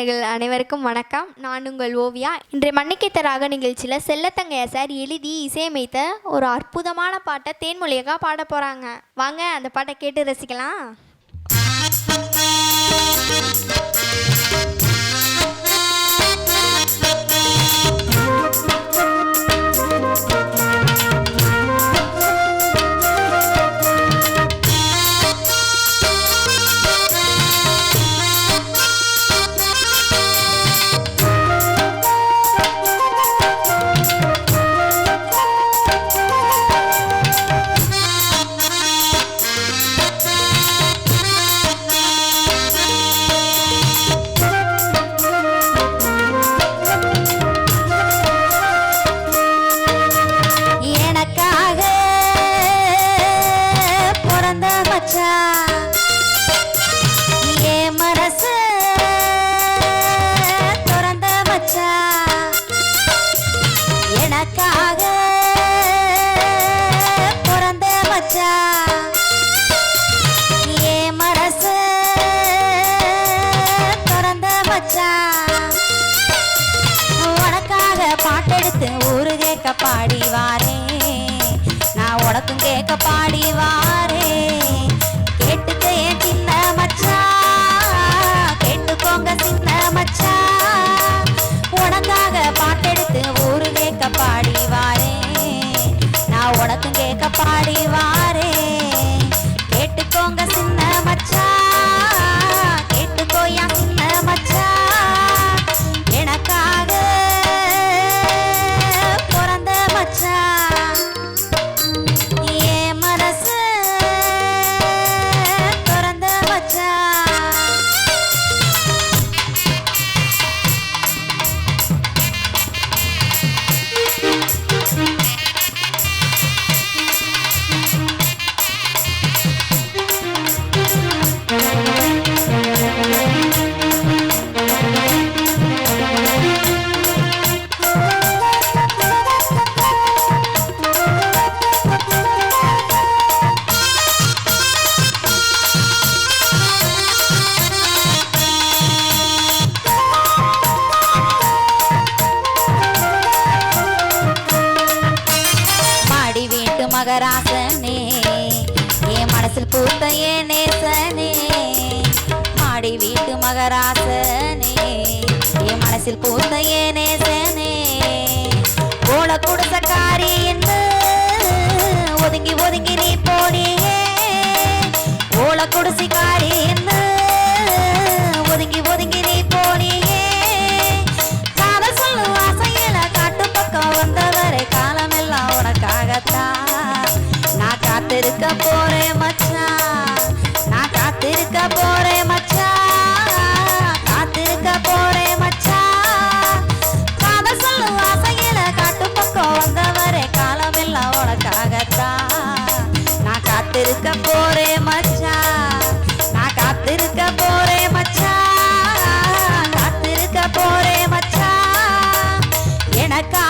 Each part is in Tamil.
நேயர்கள் அனைவருக்கும் வணக்கம். நான் உங்கள் ஓவியா. இன்றைய மன்னிக்கைத்தராக நிகழ்ச்சியில் செல்லத்தங்கையா சார் எழுதி இசையமைத்த ஒரு அற்புதமான பாட்டை தேன்மொழியக்கா பாட போகிறாங்க வாங்க அந்த பாட்டை கேட்டு ரசிக்கலாம். பாடி வாரே நான் உனக்கும் கேட்க பாடி வாரே கேட்டுக்க ஏன் சின்ன மச்சா. கேட்டுக்கோங்க சின்ன மச்சா. உனக்காக பாட்டெடுத்து ஊரு கேட்க பாடி வாரே நான் உனக்கும் கேட்க பாடி வாரே மகராசனே என் மனசில் பூத்த ஏன் நேசனே மாடி வீட்டு மகராசனே என் மனசில் பூத்த ஏன் நேசனே. ஓல குடிசக்காரி என்ன ஒதுங்கி ஒதுங்கி நீ போனியே போல குடிசிக்காரி என்ன எனக்காக பிறந்த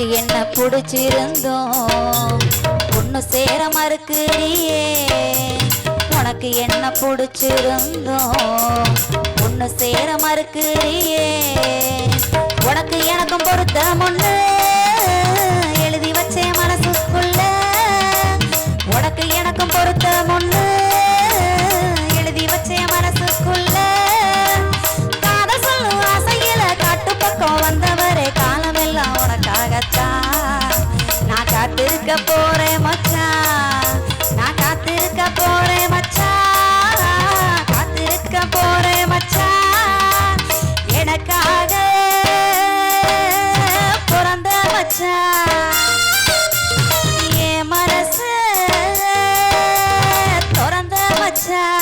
உனக்கு என்ன பிடிச்சிருந்தோம்? ஒன்று சேர மறுக்கிறியே. உனக்கு என்ன பிடிச்சிருந்தோம்? ஒன்று சேர மறுக்கிறியே. உனக்கு எனக்கும் பொருத்தம் ஒன்று எழுதி வச்சேன் மனசுக்குள்ள. உனக்கு எனக்கும் பொருத்தம் ஒன்று எழுதி வச்சேன் மனசுக்குள்ள. காதல் சொல்லும் ஆசையில காட்டு பக்கம் வந்தவரே காலமெல்லாம் மச்சான். நான் காத்திருக்க போறேன் மச்சான். நான் காத்திருக்க போறேன் மச்சான். காத்திருக்க போறேன் மச்சான். எனக்காக பிறந்த மச்சான். ஏ மனசு திறந்த மச்சான்.